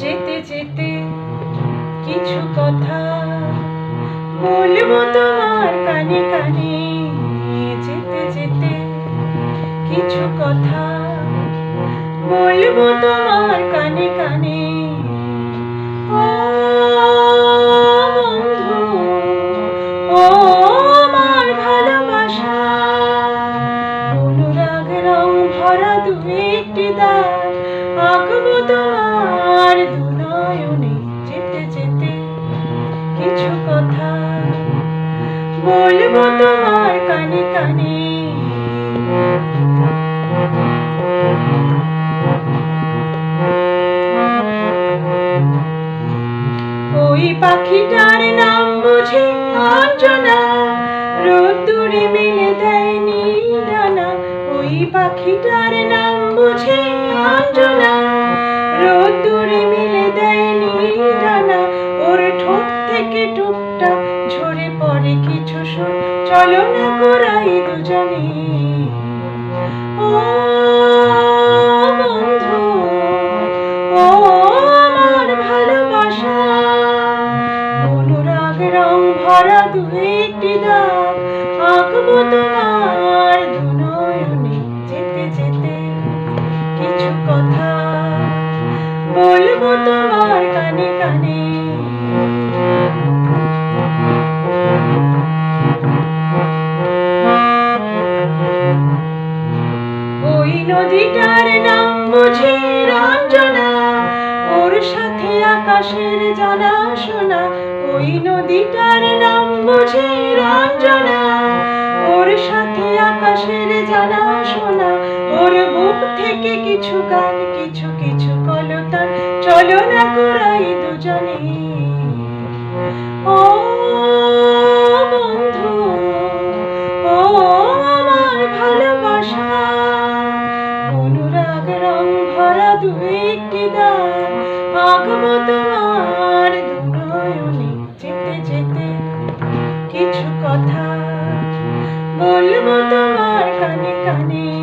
যেতে যেতে কিছু কথা বলব তোমার কানে কানে। যেতে যেতে কিছু কথা বলব তোমার কানে কানে। ভরা দু একটি দাগ বলব তোমার কানে কানে। ওই পাখিটার নাম বুঝি অঞ্জনা, রোদ্দুরে মেলে দেয় নীল ডানা। ওই পাখিটার নাম বুঝি অঞ্জনা, রোদ্দুরে মেলে দেয় নীল ডানা। ওর ঠোঁট থেকে টুকটা ঝরে পড়ে কিছু চলো না করাই দুজনে। ভরা দু একটি দাগ। আঁকবো তোমার জানা শোনা ওই নদীটার নাম রঞ্জনা। ওর সাথে আকাশের জানা ওর বুক থেকে কিছু গান, কিছু কিছু কলতান। চলো না করাই দুজনে। আঁকবো তোমার কানে কানে